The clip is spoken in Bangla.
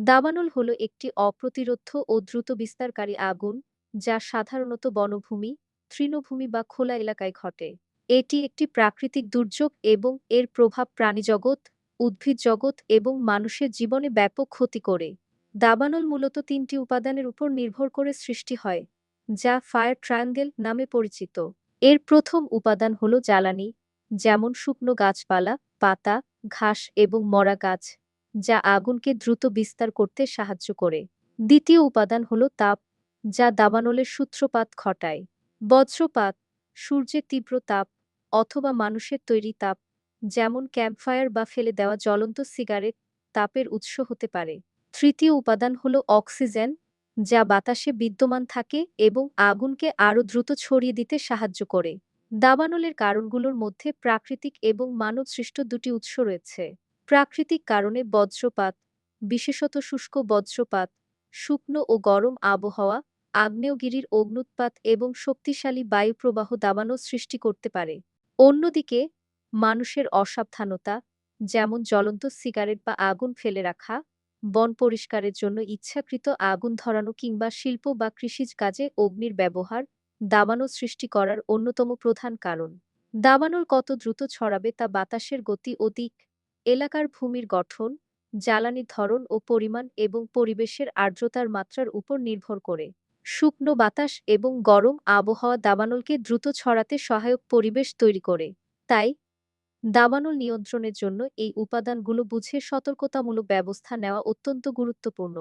দাবানল হল একটি অপ্রতিরোধ্য ও দ্রুত বিস্তারকারী আগুন, যা সাধারণত বনভূমি, তৃণভূমি বা খোলা এলাকায় ঘটে। এটি একটি প্রাকৃতিক দুর্যোগ এবং এর প্রভাব প্রাণীজগৎ উদ্ভিদ জগৎ এবং মানুষের জীবনে ব্যাপক ক্ষতি করে। দাবানল মূলত তিনটি উপাদানের উপর নির্ভর করে সৃষ্টি হয়, যা ফায়ার ট্রায়াঙ্গেল নামে পরিচিত। এর প্রথম উপাদান হল জ্বালানি, যেমন শুকনো গাছপালা, পাতা, ঘাস এবং মরা গাছ। যা আগুনকে দ্রুত বিস্তার করতে সাহায্য করে। দ্বিতীয় উপাদান হল তাপ, যা দাবানলের সূত্রপাত ঘটায়। বজ্রপাত, সূর্যের তীব্র তাপ অথবা মানুষের তৈরি তাপ, যেমন ক্যাম্পফায়ার বা ফেলে দেওয়া জ্বলন্ত সিগারেট, তাপের উৎস হতে পারে। তৃতীয় উপাদান হল অক্সিজেন, যা বাতাসে বিদ্যমান থাকে এবং আগুনকে আরও দ্রুত ছড়িয়ে দিতে সাহায্য করে। দাবানলের কারণগুলোর মধ্যে প্রাকৃতিক এবং মানবসৃষ্ট দুটি উৎস রয়েছে। প্রাকৃতিক কারণে বজ্রপাত, বিশেষত শুষ্ক বজ্রপাত, শুকনো ও গরম আবহাওয়া, আগ্নেয়গিরির অগ্নুৎপাত এবং শক্তিশালী বায়ুপ্রবাহ দাবানো সৃষ্টি করতে পারে। অন্যদিকে, মানুষের অসাবধানতা, যেমন জ্বলন্ত সিগারেট বা আগুন ফেলে রাখা, বন পরিষ্কারের জন্য ইচ্ছাকৃত আগুন ধরানো কিংবা শিল্প বা কৃষিজ কাজে অগ্নির ব্যবহার দাবানো সৃষ্টি করার অন্যতম প্রধান কারণ। দাবানল কত দ্রুত ছড়াবে তা বাতাসের গতি দিক এলাকার ভূমির গঠন, জ্বালানি ধরন ও পরিমাণ এবং পরিবেশের আর্দ্রতার মাত্রার উপর নির্ভর করে। শুকনো বাতাস এবং গরম আবহাওয়া দাবানলকে দ্রুত ছড়াতে সহায়ক পরিবেশ তৈরি করে। তাই, দাবানল নিয়ন্ত্রণের জন্য এই উপাদানগুলো বুঝে সতর্কতামূলক ব্যবস্থা নেওয়া অত্যন্ত গুরুত্বপূর্ণ।